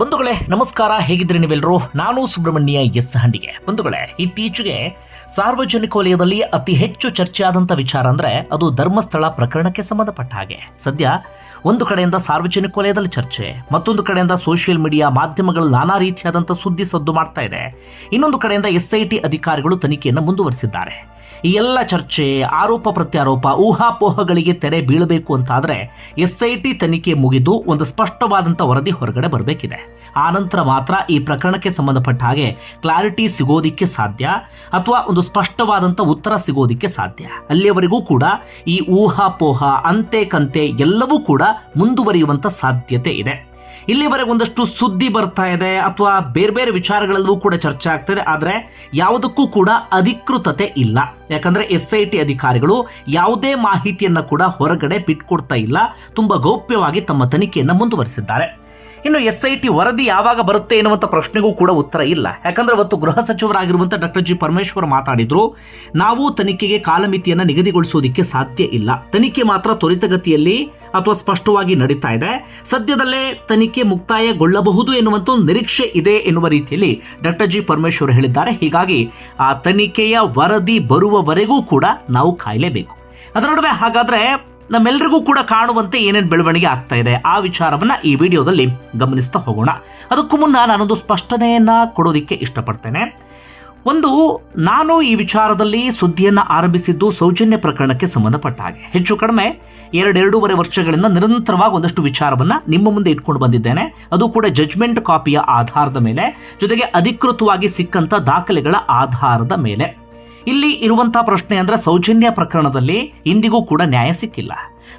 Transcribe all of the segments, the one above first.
ಬಂಧುಗಳೇ, ನಮಸ್ಕಾರ. ಹೇಗಿದ್ರೆ ನೀವೆಲ್ಲರೂ ನಾನು ಸುಬ್ರಹ್ಮಣ್ಯ ಎಸ್ ಹಂಡಿಗೆ. ಬಂಧುಗಳೇ, ಇತ್ತೀಚೆಗೆ ಸಾರ್ವಜನಿಕ ವಲಯದಲ್ಲಿ ಅತಿ ಹೆಚ್ಚು ಚರ್ಚೆಯಾದಂಥ ವಿಚಾರ ಅಂದ್ರೆ ಅದು ಧರ್ಮಸ್ಥಳ ಪ್ರಕರಣಕ್ಕೆ ಸಂಬಂಧಪಟ್ಟ ಹಾಗೆ. ಸದ್ಯ ಒಂದು ಕಡೆಯಿಂದ ಸಾರ್ವಜನಿಕ ವಲಯದಲ್ಲಿ ಚರ್ಚೆ, ಮತ್ತೊಂದು ಕಡೆಯಿಂದ ಸೋಷಿಯಲ್ ಮೀಡಿಯಾ ಮಾಧ್ಯಮಗಳು ನಾನಾ ರೀತಿಯಾದಂಥ ಸುದ್ದಿ ಸದ್ದು ಮಾಡ್ತಾ ಇದೆ. ಇನ್ನೊಂದು ಕಡೆಯಿಂದ ಎಸ್ ಐ ಟಿ ಅಧಿಕಾರಿಗಳು ತನಿಖೆಯನ್ನು ಮುಂದುವರಿಸಿದ್ದಾರೆ. ಈ ಎಲ್ಲ ಚರ್ಚೆ, ಆರೋಪ ಪ್ರತ್ಯಾರೋಪ, ಊಹಾಪೋಹಗಳಿಗೆ ತೆರೆ ಬೀಳಬೇಕು ಅಂತಾದರೆ ಎಸ್ ಐ ಟಿ ತನಿಖೆ ಮುಗಿದು ಒಂದು ಸ್ಪಷ್ಟವಾದಂಥ ವರದಿ ಹೊರಗಡೆ ಬರಬೇಕಿದೆ. ಆ ನಂತರ ಮಾತ್ರ ಈ ಪ್ರಕರಣಕ್ಕೆ ಸಂಬಂಧಪಟ್ಟ ಹಾಗೆ ಕ್ಲಾರಿಟಿ ಸಿಗೋದಿಕ್ಕೆ ಸಾಧ್ಯ ಅಥವಾ ಒಂದು ಸ್ಪಷ್ಟವಾದಂಥ ಉತ್ತರ ಸಿಗೋದಿಕ್ಕೆ ಸಾಧ್ಯ. ಅಲ್ಲಿಯವರೆಗೂ ಕೂಡ ಈ ಊಹಾಪೋಹ ಅಂತೆ ಕಂತೆ ಎಲ್ಲವೂ ಕೂಡ ಮುಂದುವರಿಯುವಂಥ ಸಾಧ್ಯತೆ ಇದೆ. ಇಲ್ಲಿವರೆಗೆ ಒಂದಷ್ಟು ಸುದ್ದಿ ಬರ್ತಾ ಇದೆ ಅಥವಾ ಬೇರೆ ಬೇರೆ ವಿಚಾರಗಳಲ್ಲೂ ಕೂಡ ಚರ್ಚೆ ಆಗ್ತದೆ. ಆದರೆ ಯಾವುದಕ್ಕೂ ಕೂಡ ಅಧಿಕೃತತೆ ಇಲ್ಲ. ಯಾಕಂದ್ರೆ ಎಸ್ ಐ ಟಿ ಅಧಿಕಾರಿಗಳು ಯಾವುದೇ ಮಾಹಿತಿಯನ್ನ ಕೂಡ ಹೊರಗಡೆ ಬಿಟ್ಕೊಡ್ತಾ ಇಲ್ಲ. ತುಂಬಾ ಗೌಪ್ಯವಾಗಿ ತಮ್ಮ ತನಿಖೆಯನ್ನು ಮುಂದುವರಿಸಿದ್ದಾರೆ. ಇನ್ನು ಎಸ್ ಐ ಟಿ ವರದಿ ಯಾವಾಗ ಬರುತ್ತೆ ಎನ್ನುವಂಥ ಪ್ರಶ್ನೆಗೂ ಕೂಡ ಉತ್ತರ ಇಲ್ಲ. ಯಾಕಂದ್ರೆ ಅವತ್ತು ಗೃಹ ಸಚಿವರಾಗಿರುವಂಥ ಡಾಕ್ಟರ್ ಜಿ ಪರಮೇಶ್ವರ್ ಮಾತಾಡಿದ್ರು, ನಾವು ತನಿಖೆಗೆ ಕಾಲಮಿತಿಯನ್ನು ನಿಗದಿಗೊಳಿಸೋದಿಕ್ಕೆ ಸಾಧ್ಯ ಇಲ್ಲ. ತನಿಖೆ ಮಾತ್ರ ತ್ವರಿತಗತಿಯಲ್ಲಿ ಅಥವಾ ಸ್ಪಷ್ಟವಾಗಿ ನಡೀತಾ ಇದೆ. ಸದ್ಯದಲ್ಲೇ ತನಿಖೆ ಮುಕ್ತಾಯಗೊಳ್ಳಬಹುದು ಎನ್ನುವಂಥ ನಿರೀಕ್ಷೆ ಇದೆ ಎನ್ನುವ ರೀತಿಯಲ್ಲಿ ಡಾಕ್ಟರ್ ಜಿ ಪರಮೇಶ್ವರ್ ಹೇಳಿದ್ದಾರೆ. ಹೀಗಾಗಿ ಆ ತನಿಖೆಯ ವರದಿ ಬರುವವರೆಗೂ ಕೂಡ ನಾವು ಕಾಯಲೇಬೇಕು. ಅದರ ನಡುವೆ ಹಾಗಾದ್ರೆ ನಮ್ಮೆಲ್ಲರಿಗೂ ಕೂಡ ಕಾಣುವಂತೆ ಏನೇನು ಬೆಳವಣಿಗೆ ಆಗ್ತಾ ಇದೆ ಆ ವಿಚಾರವನ್ನ ಈ ವಿಡಿಯೋದಲ್ಲಿ ಗಮನಿಸ್ತಾ ಹೋಗೋಣ. ಅದಕ್ಕೂ ಮುನ್ನ ನಾನೊಂದು ಸ್ಪಷ್ಟನೆಯನ್ನ ಕೊಡೋದಿಕ್ಕೆ ಇಷ್ಟಪಡ್ತೇನೆ. ಒಂದು, ನಾನು ಈ ವಿಚಾರದಲ್ಲಿ ಸುದ್ದಿಯನ್ನು ಆರಂಭಿಸಿದ್ದು ಸೌಜನ್ಯ ಪ್ರಕರಣಕ್ಕೆ ಸಂಬಂಧಪಟ್ಟ ಹಾಗೆ. ಹೆಚ್ಚು ಕಡಿಮೆ ಎರಡೆರಡೂವರೆ ವರ್ಷಗಳಿಂದ ನಿರಂತರವಾಗಿ ಒಂದಷ್ಟು ವಿಚಾರವನ್ನ ನಿಮ್ಮ ಮುಂದೆ ಇಟ್ಕೊಂಡು ಬಂದಿದ್ದೇನೆ. ಅದು ಕೂಡ ಜಜ್ಮೆಂಟ್ ಕಾಪಿಯ ಆಧಾರದ ಮೇಲೆ, ಜೊತೆಗೆ ಅಧಿಕೃತವಾಗಿ ಸಿಕ್ಕಂತ ದಾಖಲೆಗಳ ಆಧಾರದ ಮೇಲೆ. ಇಲ್ಲಿ ಇರುವಂತಹ ಪ್ರಶ್ನೆ ಅಂದ್ರೆ ಸೌಜನ್ಯ ಪ್ರಕರಣದಲ್ಲಿ ಇಂದಿಗೂ ಕೂಡ ನ್ಯಾಯ ಸಿಕ್ಕಿಲ್ಲ.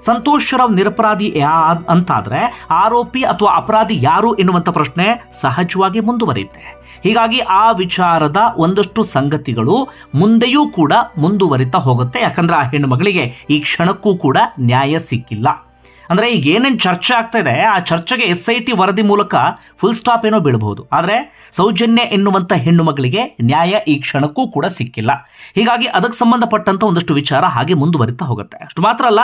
ಸಂತೋಷ್ ರಾವ್ ನಿರಪರಾಧಿ ಯಾ- ಅಂತಾದ್ರೆ ಆರೋಪಿ ಅಥವಾ ಅಪರಾಧಿ ಯಾರು ಎನ್ನುವಂತ ಪ್ರಶ್ನೆ ಸಹಜವಾಗಿ ಮುಂದುವರಿಯುತ್ತೆ. ಹೀಗಾಗಿ ಆ ವಿಚಾರದ ಒಂದಷ್ಟು ಸಂಗತಿಗಳು ಮುಂದೆಯೂ ಕೂಡ ಮುಂದುವರಿತಾ ಹೋಗುತ್ತೆ. ಯಾಕಂದ್ರೆ ಆ ಹೆಣ್ಣು ಮಗಳಿಗೆ ಈ ಕ್ಷಣಕ್ಕೂ ಕೂಡ ನ್ಯಾಯ ಸಿಕ್ಕಿಲ್ಲ. ಅಂದ್ರೆ ಈಗ ಏನೇನು ಚರ್ಚೆ ಆಗ್ತಾ ಇದೆ, ಆ ಚರ್ಚೆಗೆ ಎಸ್ ಐ ಟಿ ವರದಿ ಮೂಲಕ ಫುಲ್ ಸ್ಟಾಪ್ ಏನೋ ಬೀಳಬಹುದು. ಆದರೆ ಸೌಜನ್ಯ ಎನ್ನುವಂಥ ಹೆಣ್ಣು ಮಗಳಿಗೆ ನ್ಯಾಯ ಈ ಕ್ಷಣಕ್ಕೂ ಕೂಡ ಸಿಕ್ಕಿಲ್ಲ. ಹೀಗಾಗಿ ಅದಕ್ಕೆ ಸಂಬಂಧಪಟ್ಟಂಥ ಒಂದಷ್ಟು ವಿಚಾರ ಹಾಗೆ ಮುಂದುವರಿತಾ ಹೋಗುತ್ತೆ. ಅಷ್ಟು ಮಾತ್ರ ಅಲ್ಲ,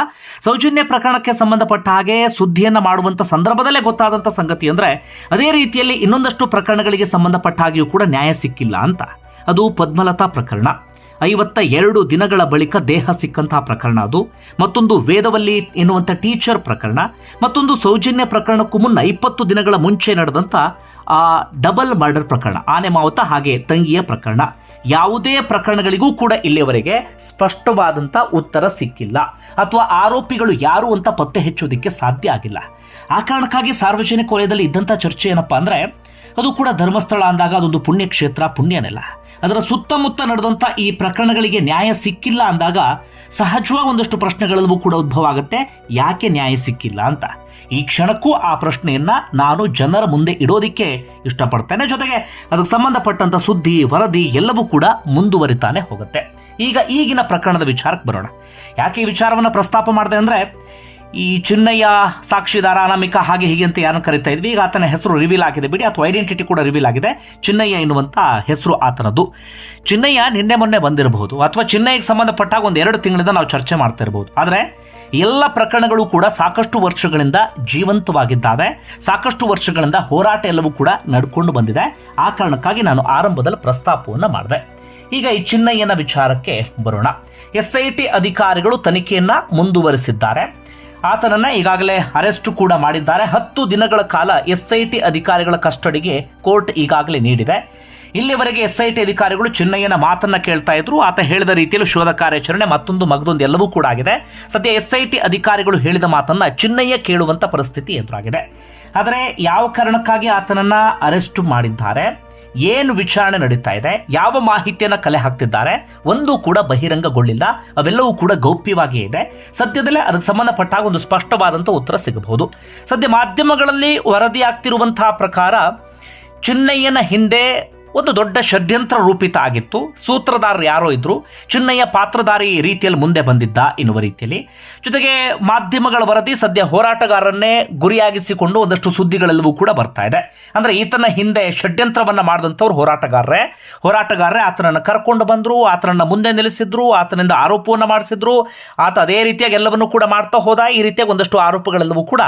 ಸೌಜನ್ಯ ಪ್ರಕರಣಕ್ಕೆ ಸಂಬಂಧಪಟ್ಟ ಹಾಗೆ ಸುದ್ದಿಯನ್ನು ಮಾಡುವಂಥ ಸಂದರ್ಭದಲ್ಲೇ ಗೊತ್ತಾದಂಥ ಸಂಗತಿ ಅಂದರೆ ಅದೇ ರೀತಿಯಲ್ಲಿ ಇನ್ನೊಂದಷ್ಟು ಪ್ರಕರಣಗಳಿಗೆ ಸಂಬಂಧಪಟ್ಟ ಹಾಗೆಯೂ ಕೂಡ ನ್ಯಾಯ ಸಿಕ್ಕಿಲ್ಲ ಅಂತ. ಅದು ಪದ್ಮಲತಾ ಪ್ರಕರಣ. ಐವತ್ತ ಎರಡು ದಿನಗಳ ಬಳಿಕ ದೇಹ ಸಿಕ್ಕಂತಹ ಪ್ರಕರಣ ಅದು. ಮತ್ತೊಂದು ವೇದವಲ್ಲಿ ಎನ್ನುವಂಥ ಟೀಚರ್ ಪ್ರಕರಣ. ಮತ್ತೊಂದು ಸೌಜನ್ಯ ಪ್ರಕರಣಕ್ಕೂ ಮುನ್ನ ಇಪ್ಪತ್ತು ದಿನಗಳ ಮುಂಚೆ ನಡೆದಂಥ, ಆ, ಡಬಲ್ ಮರ್ಡರ್ ಪ್ರಕರಣ. ಆನೆ ಮಾವುತ ಹಾಗೆ ತಂಗಿಯ ಪ್ರಕರಣ. ಯಾವುದೇ ಪ್ರಕರಣಗಳಿಗೂ ಕೂಡ ಇಲ್ಲಿಯವರೆಗೆ ಸ್ಪಷ್ಟವಾದಂಥ ಉತ್ತರ ಸಿಕ್ಕಿಲ್ಲ. ಅಥವಾ ಆರೋಪಿಗಳು ಯಾರು ಅಂತ ಪತ್ತೆ ಹೆಚ್ಚೋದಕ್ಕೆ ಸಾಧ್ಯ ಆಗಿಲ್ಲ. ಆ ಕಾರಣಕ್ಕಾಗಿ ಸಾರ್ವಜನಿಕ ವಲಯದಲ್ಲಿ ಇದ್ದಂಥ ಚರ್ಚೆ ಏನಪ್ಪಾ ಅಂದ್ರೆ ಅದು ಕೂಡ ಧರ್ಮಸ್ಥಳ ಅಂದಾಗ ಅದೊಂದು ಪುಣ್ಯಕ್ಷೇತ್ರ ಪುಣ್ಯನೆಲ್ಲ ಅದರ ಸುತ್ತಮುತ್ತ ನಡೆದಂಥ ಈ ಪ್ರಕರಣಗಳಿಗೆ ನ್ಯಾಯ ಸಿಕ್ಕಿಲ್ಲ ಅಂದಾಗ ಸಹಜವಾಗಿ ಒಂದಷ್ಟು ಪ್ರಶ್ನೆಗಳಲ್ಲೂ ಕೂಡ ಉದ್ಭವ ಆಗುತ್ತೆ ಯಾಕೆ ನ್ಯಾಯ ಸಿಕ್ಕಿಲ್ಲ ಅಂತ. ಈ ಕ್ಷಣಕ್ಕೂ ಆ ಪ್ರಶ್ನೆಯನ್ನ ನಾನು ಜನರ ಮುಂದೆ ಇಡೋದಿಕ್ಕೆ ಇಷ್ಟಪಡ್ತೇನೆ. ಜೊತೆಗೆ ಅದಕ್ಕೆ ಸಂಬಂಧಪಟ್ಟಂತ ಸುದ್ದಿ, ವರದಿ ಎಲ್ಲವೂ ಕೂಡ ಮುಂದುವರಿತಾನೆ ಹೋಗುತ್ತೆ. ಈಗ ಈಗಿನ ಪ್ರಕರಣದ ವಿಚಾರಕ್ಕೆ ಬರೋಣ. ಯಾಕೆ ಈ ವಿಚಾರವನ್ನು ಪ್ರಸ್ತಾಪ ಮಾಡಿದೆ ಅಂದ್ರೆ ಈ ಚಿನ್ನಯ್ಯ ಸಾಕ್ಷಿದಾರ ಅನಾಮಿಕ ಹಾಗೆ ಹೀಗೆ ಅಂತ ಯಾರನ್ನು ಕರಿತಾ ಇದ್ವಿ? ಈಗ ಆತನ ಹೆಸರು ರಿವೀಲ್ ಆಗಿದೆ ಬಿಡಿ, ಅಥವಾ ಐಡೆಂಟಿಟಿ ಕೂಡ ರಿವೀಲ್ ಆಗಿದೆ. ಚಿನ್ನಯ್ಯ ಎನ್ನುವಂಥ ಹೆಸರು ಆತನದ್ದು ಚಿನ್ನಯ್ಯ ನಿನ್ನೆ ಮೊನ್ನೆ ಬಂದಿರಬಹುದು, ಅಥವಾ ಚಿನ್ನಯ್ಯಗೆ ಸಂಬಂಧಪಟ್ಟಾಗ ಒಂದು ಎರಡು ತಿಂಗಳಿಂದ ನಾವು ಚರ್ಚೆ ಮಾಡ್ತಾ ಇರಬಹುದು. ಆದರೆ, ಎಲ್ಲ ಪ್ರಕರಣಗಳು ಕೂಡ ಸಾಕಷ್ಟು ವರ್ಷಗಳಿಂದ ಜೀವಂತವಾಗಿದ್ದಾವೆ. ಸಾಕಷ್ಟು ವರ್ಷಗಳಿಂದ ಹೋರಾಟ ಎಲ್ಲವೂ ಕೂಡ ನಡ್ಕೊಂಡು ಬಂದಿದೆ. ಆ ಕಾರಣಕ್ಕಾಗಿ ನಾನು ಆರಂಭದಲ್ಲಿ ಪ್ರಸ್ತಾಪವನ್ನು ಮಾಡಿದೆ. ಈಗ ಈ ಚಿನ್ನಯ್ಯನ ವಿಚಾರಕ್ಕೆ ಬರೋಣ. ಎಸ್ ಐ ಟಿ ಅಧಿಕಾರಿಗಳು ತನಿಖೆಯನ್ನ ಮುಂದುವರಿಸಿದ್ದಾರೆ. ಆತನನ್ನ ಈಗಾಗಲೇ ಅರೆಸ್ಟ್ ಕೂಡ ಮಾಡಿದ್ದಾರೆ. ಹತ್ತು ದಿನಗಳ ಕಾಲ ಎಸ್ಐಟಿ ಅಧಿಕಾರಿಗಳ ಕಸ್ಟಡಿಗೆ ಕೋರ್ಟ್ ಈಗಾಗಲೇ ನೀಡಿದೆ. ಇಲ್ಲಿವರೆಗೆ ಎಸ್ಐಟಿ ಅಧಿಕಾರಿಗಳು ಚಿನ್ನಯ್ಯನ ಮಾತನ್ನ ಕೇಳ್ತಾ ಇದ್ರು. ಆತ ಹೇಳಿದ ರೀತಿಯಲ್ಲಿ ಶೋಧ ಕಾರ್ಯಾಚರಣೆ ಮತ್ತೊಂದು ಮಗದೊಂದು ಎಲ್ಲವೂ ಕೂಡ ಆಗಿದೆ. ಸದ್ಯ ಎಸ್ಐಟಿ ಅಧಿಕಾರಿಗಳು ಹೇಳಿದ ಮಾತನ್ನ ಚಿನ್ನಯ್ಯ ಕೇಳುವಂತ ಪರಿಸ್ಥಿತಿ ಎದುರಾಗಿದೆ. ಆದರೆ ಯಾವ ಕಾರಣಕ್ಕಾಗಿ ಆತನನ್ನ ಅರೆಸ್ಟ್ ಮಾಡಿದ್ದಾರೆ? ಏನು ವಿಚಾರಣೆ ನಡೀತಾ ಇದೆ, ಯಾವ ಮಾಹಿತಿಯನ್ನು ಕಲೆ ಹಾಕ್ತಿದ್ದಾರೆ, ಒಂದು ಕೂಡ ಬಹಿರಂಗಗೊಳ್ಳಿಲ್ಲ, ಅವೆಲ್ಲವೂ ಕೂಡ ಗೌಪ್ಯವಾಗಿಯೇ ಇದೆ. ಸದ್ಯದಲ್ಲೇ ಅದಕ್ಕೆ ಸಂಬಂಧಪಟ್ಟಾಗ ಒಂದು ಸ್ಪಷ್ಟವಾದಂಥ ಉತ್ತರ ಸಿಗಬಹುದು. ಸದ್ಯ ಮಾಧ್ಯಮಗಳಲ್ಲಿ ವರದಿಯಾಗ್ತಿರುವಂತಹ ಪ್ರಕಾರ, ಚಿನ್ನಯ್ಯನ ಹಿಂದೆ ಒಂದು ದೊಡ್ಡ ಷಡ್ಯಂತ್ರ ರೂಪಿತ ಆಗಿತ್ತು. ಸೂತ್ರಧಾರರು ಯಾರೋ ಇದ್ರು. ಚಿನ್ನಯ್ಯ ಪಾತ್ರಧಾರಿ ರೀತಿಯಲ್ಲಿ ಮುಂದೆ ಬಂದಿದ್ದ ಎನ್ನುವ ರೀತಿಯಲ್ಲಿ. ಜೊತೆಗೆ ಮಾಧ್ಯಮಗಳ ವರದಿ ಸದ್ಯ ಹೋರಾಟಗಾರರನ್ನೇ ಗುರಿಯಾಗಿಸಿಕೊಂಡು ಒಂದಷ್ಟು ಸುದ್ದಿಗಳೆಲ್ಲವೂ ಕೂಡ ಬರ್ತಾ ಇದೆ. ಅಂದರೆ ಈತನ ಹಿಂದೆ ಷಡ್ಯಂತ್ರವನ್ನು ಮಾಡಿದಂಥವ್ರು ಹೋರಾಟಗಾರರೇ. ಹೋರಾಟಗಾರರೇ ಆತನನ್ನು ಕರ್ಕೊಂಡು ಬಂದರು, ಆತನನ್ನು ಮುಂದೆ ನಿಲ್ಲಿಸಿದ್ರು, ಆತನಿಂದ ಆರೋಪವನ್ನು ಮಾಡಿಸಿದ್ರು. ಆತ ಅದೇ ರೀತಿಯಾಗಿ ಎಲ್ಲವನ್ನೂ ಕೂಡ ಮಾಡ್ತಾ ಹೋದ. ಈ ರೀತಿಯಾಗಿ ಒಂದಷ್ಟು ಆರೋಪಗಳೆಲ್ಲವೂ ಕೂಡ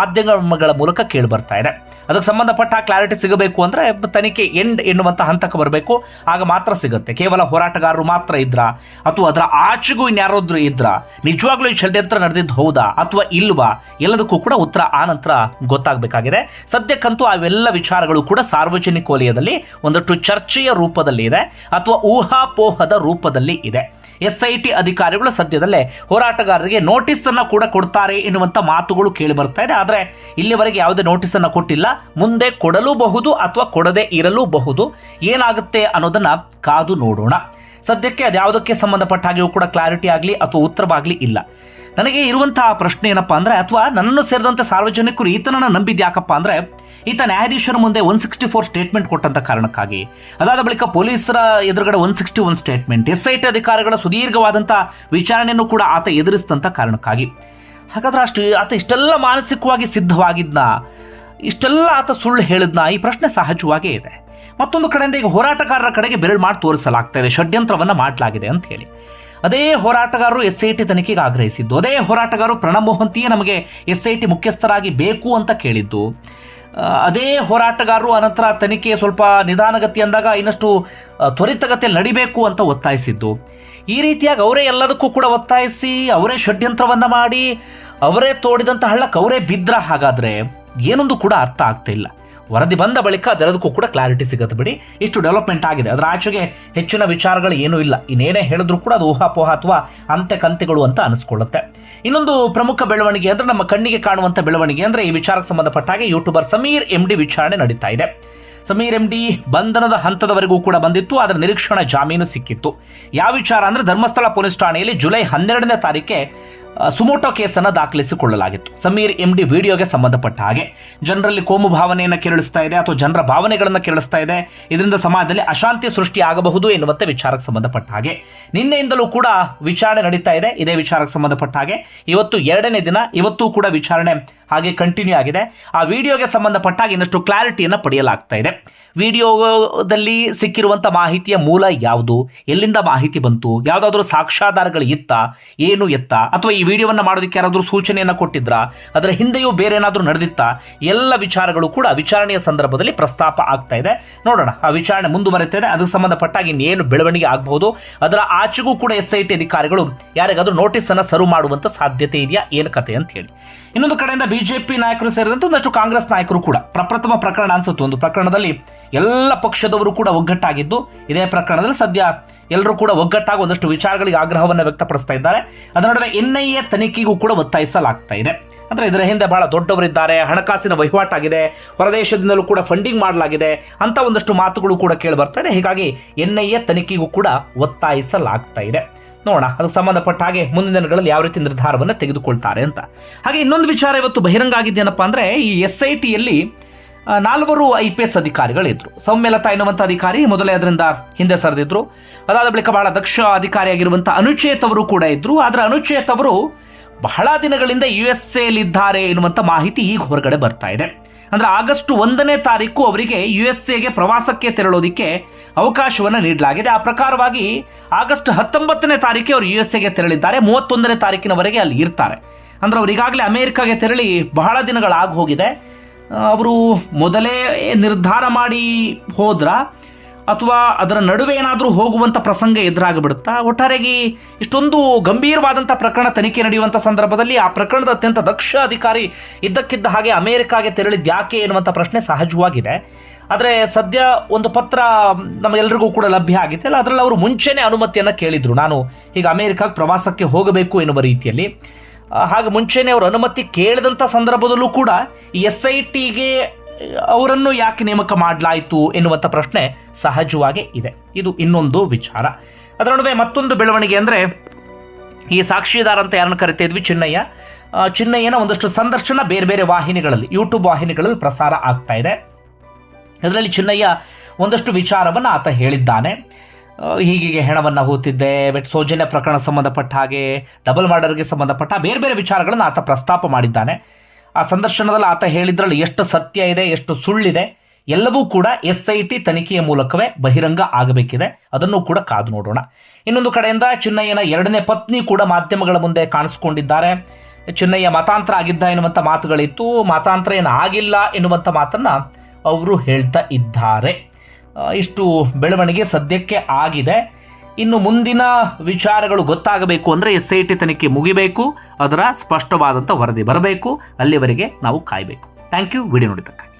ಮಾಧ್ಯಮಗಳ ಮೂಲಕ ಕೇಳಿ ಬರ್ತಾ ಇದೆ. ಅದಕ್ಕೆ ಸಂಬಂಧಪಟ್ಟ ಕ್ಲಾರಿಟಿ ಸಿಗಬೇಕು ಅಂದರೆ ತನಿಖೆ ಎಂಡ್ ಎನ್ನುವಂತ ಹಂತಕ್ಕೆ ಬರಬೇಕು. ಆಗ ಮಾತ್ರ ಸಿಗುತ್ತೆ. ಕೇವಲ ಹೋರಾಟಗಾರರು ಮಾತ್ರ ಇದ್ರ. ಅಥವಾ ಅದರ ಆಚೆಗೂ ಇನ್ಯಾರಾದ್ರೂ ಇದ್ರ. ನಿಜವಾಗ್ಲೂ ಈ ಷಡ್ಯಂತ್ರ ನಡೆದಿದ್ದು ಹೌದಾ? ಅಥವಾ ಇಲ್ವಾ? ಎಲ್ಲದಕ್ಕೂ ಕೂಡ ಉತ್ತರ ಆ ನಂತರ ಗೊತ್ತಾಗಬೇಕಾಗಿದೆ. ಸದ್ಯಕ್ಕಂತೂ ಅವೆಲ್ಲ ವಿಚಾರಗಳು ಕೂಡ ಸಾರ್ವಜನಿಕ ವಲಯದಲ್ಲಿ ಒಂದಷ್ಟು ಚರ್ಚೆಯ ರೂಪದಲ್ಲಿ ಇದೆ. ಅಥವಾ ಊಹಾಪೋಹದ ರೂಪದಲ್ಲಿ ಇದೆ. ಎಸ್ ಅಧಿಕಾರಿಗಳು ಸದ್ಯದಲ್ಲೇ ಹೋರಾಟಗಾರರಿಗೆ ನೋಟಿಸ್ ಅನ್ನು ಕೂಡ ಕೊಡ್ತಾರೆ ಎನ್ನುವಂತ ಮಾತುಗಳು ಕೇಳಿ ಬರ್ತಾ ಇದೆ. ಆದರೆ ಇಲ್ಲಿವರೆಗೆ ಯಾವುದೇ ನೋಟಿಸ್ ಅನ್ನು ಕೊಟ್ಟಿಲ್ಲ. ಮುಂದೆ ಕೊಡಲೂಬಹುದು ಅಥವಾ ಕೊಡದೇ ಇರಲೂಬಹುದು. ಏನಾಗುತ್ತೆ ಅನ್ನೋದನ್ನ ಕಾದು ನೋಡೋಣ. ಸದ್ಯಕ್ಕೆ ಅದ್ಯಾವುದಕ್ಕೆ ಸಂಬಂಧಪಟ್ಟ ಹಾಗೆಯೂ ಕೂಡ ಕ್ಲಾರಿಟಿ ಆಗಲಿ ಅಥವಾ ಉತ್ತರವಾಗಲಿ ಇಲ್ಲ. ನನಗೆ ಇರುವಂತಹ ಪ್ರಶ್ನೆ ಏನಪ್ಪಾ ಅಂದ್ರೆ, ಅಥವಾ ನನ್ನನ್ನು ಸೇರಿದಂತೆ ಸಾರ್ವಜನಿಕರು ಈತನನ್ನ ನಂಬಿದ್ಯಾಕಪ್ಪ ಅಂದ್ರೆ ಈತ ನ್ಯಾಯಾಧೀಶರ ಮುಂದೆ ಒನ್ ಸಿಕ್ಸ್ಟಿ ಫೋರ್ ಸ್ಟೇಟ್ಮೆಂಟ್ ಕೊಟ್ಟಂತ ಕಾರಣಕ್ಕಾಗಿ. ಅದಾದ ಬಳಿಕ ಪೊಲೀಸರ ಎದುರುಗಡೆ one sixty one statement S I T ಅಧಿಕಾರಿಗಳ ಸುದೀರ್ಘವಾದಂಥ ವಿಚಾರಣೆಯನ್ನು ಕೂಡ ಆತ ಎದುರಿಸಿದಂತ ಕಾರಣಕ್ಕಾಗಿ. ಹಾಗಾದ್ರೆ ಅಷ್ಟು ಆತ ಇಷ್ಟೆಲ್ಲ ಮಾನಸಿಕವಾಗಿ ಸಿದ್ಧವಾಗಿದ್ನ, ಇಷ್ಟೆಲ್ಲ ಆತ ಸುಳ್ಳು ಹೇಳಿದ್ನ ಈ ಪ್ರಶ್ನೆ ಸಹಜವಾಗೇ ಇದೆ. ಮತ್ತೊಂದು ಕಡೆಯಿಂದ ಈಗ ಹೋರಾಟಗಾರರ ಕಡೆಗೆ ಬೆರಳು ಮಾಡಿ ತೋರಿಸಲಾಗ್ತಾ ಇದೆ, ಷಡ್ಯಂತ್ರವನ್ನ ಮಾಡಲಾಗಿದೆ ಅಂತ ಹೇಳಿ. ಅದೇ ಹೋರಾಟಗಾರರು ಎಸ್ ಐ ಟಿ ತನಿಖೆಗೆ ಆಗ್ರಹಿಸಿದ್ದು, ಅದೇ ಹೋರಾಟಗಾರರು ಪ್ರಣಬ್ ಮೊಹಂತಿಯೇ ನಮಗೆ ಎಸ್ ಐ ಟಿ ಮುಖ್ಯಸ್ಥರಾಗಿ ಬೇಕು ಅಂತ ಕೇಳಿದ್ದು. ಅದೇ ಹೋರಾಟಗಾರರು ಅನಂತರ ತನಿಖೆ ಸ್ವಲ್ಪ ನಿಧಾನಗತಿ ಅಂದಾಗ ಇನ್ನಷ್ಟು ತ್ವರಿತಗತಿಯಲ್ಲಿ ನಡಿಬೇಕು ಅಂತ ಒತ್ತಾಯಿಸಿದ್ದು. ಈ ರೀತಿಯಾಗಿ ಅವರೇ ಎಲ್ಲದಕ್ಕೂ ಕೂಡ ಒತ್ತಾಯಿಸಿ, ಅವರೇ ಷಡ್ಯಂತ್ರವನ್ನು ಮಾಡಿ, ಅವರೇ ತೋಡಿದಂಥ ಹಳ್ಳಕ್ಕೆ ಅವರೇ ಬಿದ್ರ ಹಾಗಾದರೆ, ಏನೊಂದು ಕೂಡ ಅರ್ಥ ಆಗ್ತಾ ಇಲ್ಲ. ವರದಿ ಬಂದ ಬಳಿಕ ಅದೆಲ್ಲದಕ್ಕೂ ಕೂಡ ಕ್ಲಾರಿಟಿ ಸಿಗುತ್ತೆ ಬಿಡಿ. ಇಷ್ಟು ಡೆವಲಪ್ಮೆಂಟ್ ಆಗಿದೆ. ಅದರ ಆಚೆಗೆ ಹೆಚ್ಚಿನ ವಿಚಾರಗಳು ಏನೂ ಇಲ್ಲ. ಇನ್ನೇನೇ ಹೇಳಿದ್ರು ಕೂಡ ಅದು ಊಹಾಪೋಹ ಅಥವಾ ಅಂತೆ ಕಂತೆಗಳು ಅಂತ ಅನಿಸ್ಕೊಳ್ಳುತ್ತೆ. ಇನ್ನೊಂದು ಪ್ರಮುಖ ಬೆಳವಣಿಗೆ ಅಂದರೆ ನಮ್ಮ ಕಣ್ಣಿಗೆ ಕಾಣುವಂಥ ಬೆಳವಣಿಗೆ ಅಂದರೆ ಈ ವಿಚಾರಕ್ಕೆ ಸಂಬಂಧಪಟ್ಟ ಹಾಗೆ ಯೂಟ್ಯೂಬರ್ ಸಮೀರ್ ಎಂ ಡಿ ವಿಚಾರಣೆ ನಡೀತಾ ಇದೆ. ಸಮೀರ್ ಎಂ ಡಿ ಬಂಧನದ ಹಂತದವರೆಗೂ ಕೂಡ ಬಂದಿತ್ತು ಅದರ ನಿರೀಕ್ಷಣಾ ಜಾಮೀನು ಸಿಕ್ಕಿತ್ತು. ಯಾವ ವಿಚಾರ ಅಂದರೆ ಧರ್ಮಸ್ಥಳ ಪೊಲೀಸ್ ಠಾಣೆಯಲ್ಲಿ ಜುಲೈ ಹನ್ನೆರಡನೇ ತಾರೀಕೆ ಸುಮೋಟೋ ಕೇಸನ್ನು ದಾಖಲಿಸಿಕೊಳ್ಳಲಾಗಿತ್ತು. ಸಮೀರ್ ಎಂ ಡಿ ವಿಡಿಯೋಗೆ ಸಂಬಂಧಪಟ್ಟ ಹಾಗೆ. ಜನರಲ್ಲಿ ಕೋಮು ಭಾವನೆಯನ್ನು ಕೆರಳಿಸ್ತಾ ಇದೆ ಅಥವಾ ಜನರ ಭಾವನೆಗಳನ್ನು ಕೆರಳಿಸ್ತಾ ಇದೆ. ಇದರಿಂದ ಸಮಾಜದಲ್ಲಿ ಅಶಾಂತಿ ಸೃಷ್ಟಿ ಆಗಬಹುದು ಎನ್ನುವಂತೆ ವಿಚಾರಕ್ಕೆ ಸಂಬಂಧಪಟ್ಟ ಹಾಗೆ. ನಿನ್ನೆಯಿಂದಲೂ ಕೂಡ ವಿಚಾರಣೆ ನಡೀತಾ ಇದೆ. ಇದೇ ವಿಚಾರಕ್ಕೆ ಸಂಬಂಧಪಟ್ಟ ಹಾಗೆ. ಇವತ್ತು ಎರಡನೇ ದಿನ, ಇವತ್ತು ಕೂಡ ವಿಚಾರಣೆ ಹಾಗೆ ಕಂಟಿನ್ಯೂ ಆಗಿದೆ. ಆ ವಿಡಿಯೋಗೆ ಸಂಬಂಧಪಟ್ಟ ಹಾಗೆ ಇನ್ನಷ್ಟು ಕ್ಲಾರಿಟಿಯನ್ನು ಪಡೆಯಲಾಗ್ತಾ ಇದೆ. ವಿಡಿಯೋದಲ್ಲಿ ಸಿಕ್ಕಿರುವಂಥ ಮಾಹಿತಿಯ ಮೂಲ ಯಾವುದು? ಎಲ್ಲಿಂದ ಮಾಹಿತಿ ಬಂತು? ಯಾವುದಾದ್ರೂ ಸಾಕ್ಷ್ಯಾಧಾರಗಳು ಇತ್ತ? ಏನು ಎತ್ತ? ಅಥವಾ ಈ ವಿಡಿಯೋವನ್ನು ಮಾಡೋದಕ್ಕೆ ಯಾರಾದರೂ ಸೂಚನೆಯನ್ನು ಕೊಟ್ಟಿದ್ರಾ? ಅದರ ಹಿಂದೆಯೂ ಬೇರೆ ಏನಾದರೂ ನಡೆದಿತ್ತಾ? ಎಲ್ಲ ವಿಚಾರಗಳು ಕೂಡ ವಿಚಾರಣೆಯ ಸಂದರ್ಭದಲ್ಲಿ ಪ್ರಸ್ತಾಪ ಆಗ್ತಾ ಇದೆ. ನೋಡೋಣ. ಆ ವಿಚಾರಣೆ ಮುಂದುವರೆತಾ ಇದೆ. ಅದಕ್ಕೆ ಸಂಬಂಧಪಟ್ಟಾಗಿ ಇನ್ನೇನು ಬೆಳವಣಿಗೆ ಆಗಬಹುದು? ಅದರ ಆಚೆಗೂ ಕೂಡ ಎಸ್ ಐ ಟಿ ಅಧಿಕಾರಿಗಳು ಯಾರಿಗಾದರೂ ನೋಟಿಸ್ ಅನ್ನ ಸರ್ವ್ ಮಾಡುವಂಥ ಸಾಧ್ಯತೆ ಇದೆಯಾ? ಏನು ಕತೆ ಅಂತ ಹೇಳಿ ಇನ್ನೊಂದು ಕಡೆಯಿಂದ ಬಿಜೆಪಿ ನಾಯಕರು ಸೇರಿದಂತೆ ಒಂದಷ್ಟು ಕಾಂಗ್ರೆಸ್ ನಾಯಕರು ಕೂಡ. ಪ್ರಪ್ರಥಮ ಪ್ರಕರಣ ಅನ್ಸುತ್ತೆ ಒಂದು ಪ್ರಕರಣದಲ್ಲಿ. ಎಲ್ಲ ಪಕ್ಷದವರು ಕೂಡ ಒಗ್ಗಟ್ಟಾಗಿದ್ದು, ಇದೇ ಪ್ರಕರಣದಲ್ಲಿ ಸದ್ಯ ಎಲ್ಲರೂ ಕೂಡ ಒಗ್ಗಟ್ಟಾಗಿ ಒಂದಷ್ಟು ವಿಚಾರಗಳಿಗೆ ಆಗ್ರಹವನ್ನು ವ್ಯಕ್ತಪಡಿಸ್ತಾ ಇದ್ದಾರೆ. ಅದರ ನಡುವೆ ಎನ್ ತನಿಖೆಗೂ ಕೂಡ ಒತ್ತಾಯಿಸಲಾಗ್ತಾ ಇದೆ. ಅಂದ್ರೆ ಇದರ ಹಿಂದೆ ಬಹಳ ದೊಡ್ಡವರಿದ್ದಾರೆ, ಹಣಕಾಸಿನ ವಹಿವಾಟಾಗಿದೆ, ಹೊರದೇಶದಿಂದಲೂ ಕೂಡ ಫಂಡಿಂಗ್ ಮಾಡಲಾಗಿದೆ ಅಂತ ಒಂದಷ್ಟು ಮಾತುಗಳು ಕೂಡ ಕೇಳಿ ಬರ್ತಾ ಇದೆ. ಹೀಗಾಗಿ ಎನ್ ತನಿಖೆಗೂ ಕೂಡ ಒತ್ತಾಯಿಸಲಾಗ್ತಾ ಇದೆ. ನೋಡೋಣ. ಅದಕ್ಕೆ ಸಂಬಂಧಪಟ್ಟ ಹಾಗೆ ಮುಂದಿನ ದಿನಗಳಲ್ಲಿ ಯಾವ ರೀತಿ ನಿರ್ಧಾರವನ್ನು ತೆಗೆದುಕೊಳ್ತಾರೆ ಅಂತ. ಹಾಗೆ ಇನ್ನೊಂದು ವಿಚಾರ ಇವತ್ತು ಬಹಿರಂಗ ಆಗಿದ್ದೇನಪ್ಪ ಅಂದರೆ, ಈ ಎಸ್ ಐ ಟಿಯಲ್ಲಿ ನಾಲ್ವರು ಐ ಪಿ ಎಸ್ ಅಧಿಕಾರಿಗಳಿದ್ರು. ಸೌಮ್ಯಲತಾ ಎನ್ನುವಂಥ ಅಧಿಕಾರಿ ಮೊದಲೇ ಅದರಿಂದ ಹಿಂದೆ ಸರಿದಿದ್ರು. ಅದಾದ ಬಳಿಕ ಬಹಳ ದಕ್ಷ ಅಧಿಕಾರಿಯಾಗಿರುವಂಥ ಅನುಚೇತ್ ಅವರು ಕೂಡ ಇದ್ದರು ಆದರೆ ಅನುಚೇತ್ ಅವರು ಬಹಳ ದಿನಗಳಿಂದ ಯು ಎಸ್ ಎಲ್ಲಿದ್ದಾರೆ ಎನ್ನುವಂಥ ಮಾಹಿತಿ ಈಗ ಹೊರಗಡೆ ಬರ್ತಾ ಇದೆ. ಅಂದ್ರೆ ಆಗಸ್ಟ್ ಒಂದನೇ ತಾರೀಕು ಅವರಿಗೆ ಯು ಎಸ್ ಎಗೆ ಪ್ರವಾಸಕ್ಕೆ ತೆರಳೋದಿಕ್ಕೆ ಅವಕಾಶವನ್ನು ನೀಡಲಾಗಿದೆ. ಆ ಪ್ರಕಾರವಾಗಿ ಆಗಸ್ಟ್ ಹತ್ತೊಂಬತ್ತನೇ ತಾರೀಕಿಗೆ ಅವರು ಯು ಎಸ್ ಎಗೆ ತೆರಳಿದ್ದಾರೆ. ಮೂವತ್ತೊಂದನೇ ತಾರೀಕಿನವರೆಗೆ ಅಲ್ಲಿ ಇರ್ತಾರೆ. ಅಂದ್ರೆ ಅವರು ಈಗಾಗಲೇ ಅಮೆರಿಕಾಗೆ ತೆರಳಿ ಬಹಳ ದಿನಗಳಾಗಿ ಹೋಗಿದೆ. ಅವರು ಮೊದಲೇ ನಿರ್ಧಾರ ಮಾಡಿ ಹೋದ್ರ ಅಥವಾ ಅದರ ನಡುವೆ ಏನಾದರೂ ಹೋಗುವಂಥ ಪ್ರಸಂಗ ಎದುರಾಗಿಬಿಡುತ್ತಾ? ಒಟ್ಟಾರೆಯಾಗಿ ಇಷ್ಟೊಂದು ಗಂಭೀರವಾದಂಥ ಪ್ರಕರಣ ತನಿಖೆ ನಡೆಯುವಂಥ ಸಂದರ್ಭದಲ್ಲಿ ಆ ಪ್ರಕರಣದ ಅತ್ಯಂತ ದಕ್ಷ ಅಧಿಕಾರಿ ಇದ್ದಕ್ಕಿದ್ದ ಹಾಗೆ ಅಮೆರಿಕಾಗೆ ತೆರಳಿದ್ದು ಯಾಕೆ ಎನ್ನುವಂಥ ಪ್ರಶ್ನೆ ಸಹಜವಾಗಿದೆ. ಆದರೆ ಸದ್ಯ ಒಂದು ಪತ್ರ ನಮಗೆಲ್ಲರಿಗೂ ಕೂಡ ಲಭ್ಯ ಆಗಿತ್ತು. ಅಲ್ಲ, ಅದರಲ್ಲಿ ಅವರು ಮುಂಚೆನೇ ಅನುಮತಿಯನ್ನು ಕೇಳಿದರು. ನಾನು ಈಗ ಅಮೆರಿಕಾಗೆ ಪ್ರವಾಸಕ್ಕೆ ಹೋಗಬೇಕು ಎನ್ನುವ ರೀತಿಯಲ್ಲಿ. ಹಾಗೆ ಮುಂಚೆನೇ ಅವರು ಅನುಮತಿ ಕೇಳಿದಂಥ ಸಂದರ್ಭದಲ್ಲೂ ಕೂಡ ಎಸ್ ಐ ಟಿಗೆ ಅವರನ್ನು ಯಾಕೆ ನೇಮಕ ಮಾಡಲಾಯಿತು ಎನ್ನುವಂಥ ಪ್ರಶ್ನೆ ಸಹಜವಾಗಿ ಇದೆ. ಇದು ಇನ್ನೊಂದು ವಿಚಾರ. ಅದರ ನಡುವೆ ಮತ್ತೊಂದು ಬೆಳವಣಿಗೆ ಅಂದರೆ, ಈ ಸಾಕ್ಷಿದಾರ ಅಂತ ಯಾರನ್ನು ಕರಿತಾ ಇದ್ವಿ ಚಿನ್ನಯ್ಯ ಚಿನ್ನಯ್ಯನ ಒಂದಷ್ಟು ಸಂದರ್ಶನ ಬೇರೆ ಬೇರೆ ವಾಹಿನಿಗಳಲ್ಲಿ ಯೂಟ್ಯೂಬ್ ವಾಹಿನಿಗಳಲ್ಲಿ ಪ್ರಸಾರ ಆಗ್ತಾ ಇದೆ. ಅದರಲ್ಲಿ ಚಿನ್ನಯ್ಯ ಒಂದಷ್ಟು ವಿಚಾರವನ್ನು ಆತ ಹೇಳಿದ್ದಾನೆ. ಹೀಗೀಗೆ ಹೀಗೆ ಹೆಣವನ್ನು ಹೂತಿದ್ದೆ ಸೌಜನ್ಯ ಪ್ರಕರಣ ಸಂಬಂಧಪಟ್ಟ ಹಾಗೆ ಡಬಲ್ ಮರ್ಡರ್ಗೆ ಸಂಬಂಧಪಟ್ಟ ಬೇರೆ ಬೇರೆ ವಿಚಾರಗಳನ್ನು ಆತ ಪ್ರಸ್ತಾಪ ಮಾಡಿದ್ದಾನೆ. ಆ ಸಂದರ್ಶನದಲ್ಲಿ ಆತ ಹೇಳಿದ್ರಲ್ಲಿ ಎಷ್ಟು ಸತ್ಯ ಇದೆ, ಎಷ್ಟು ಸುಳ್ಳಿದೆ, ಎಲ್ಲವೂ ಕೂಡ ಎಸ್ ಐ ಟಿ ತನಿಖೆಯ ಮೂಲಕವೇ ಬಹಿರಂಗ ಆಗಬೇಕಿದೆ. ಅದನ್ನು ಕೂಡ ಕಾದು ನೋಡೋಣ. ಇನ್ನೊಂದು ಕಡೆಯಿಂದ ಚಿನ್ನಯ್ಯನ ಎರಡನೇ ಪತ್ನಿ ಕೂಡ ಮಾಧ್ಯಮಗಳ ಮುಂದೆ ಕಾಣಿಸಿಕೊಂಡಿದ್ದಾರೆ. ಚಿನ್ನಯ್ಯ ಮತಾಂತರ ಆಗಿದ್ದ ಎನ್ನುವಂಥ ಮಾತುಗಳಿತ್ತು. ಮತಾಂತರ ಏನು ಆಗಿಲ್ಲ ಎನ್ನುವಂಥ ಮಾತನ್ನ ಅವರು ಹೇಳ್ತಾ ಇದ್ದಾರೆ. ಇಷ್ಟು ಬೆಳವಣಿಗೆ ಸದ್ಯಕ್ಕೆ ಆಗಿದೆ. ಇನ್ನು ಮುಂದಿನ ವಿಚಾರಗಳು ಗೊತ್ತಾಗಬೇಕು ಅಂದರೆ ಎಸ್ ಐ ಟಿ ತನಿಖೆ ಮುಗಿಬೇಕು. ಅದರ ಸ್ಪಷ್ಟವಾದಂಥ ವರದಿ ಬರಬೇಕು. ಅಲ್ಲಿವರೆಗೆ ನಾವು ಕಾಯಬೇಕು. ಥ್ಯಾಂಕ್ ಯು ವಿಡಿಯೋ ನೋಡಿದ್ದಕ್ಕೆ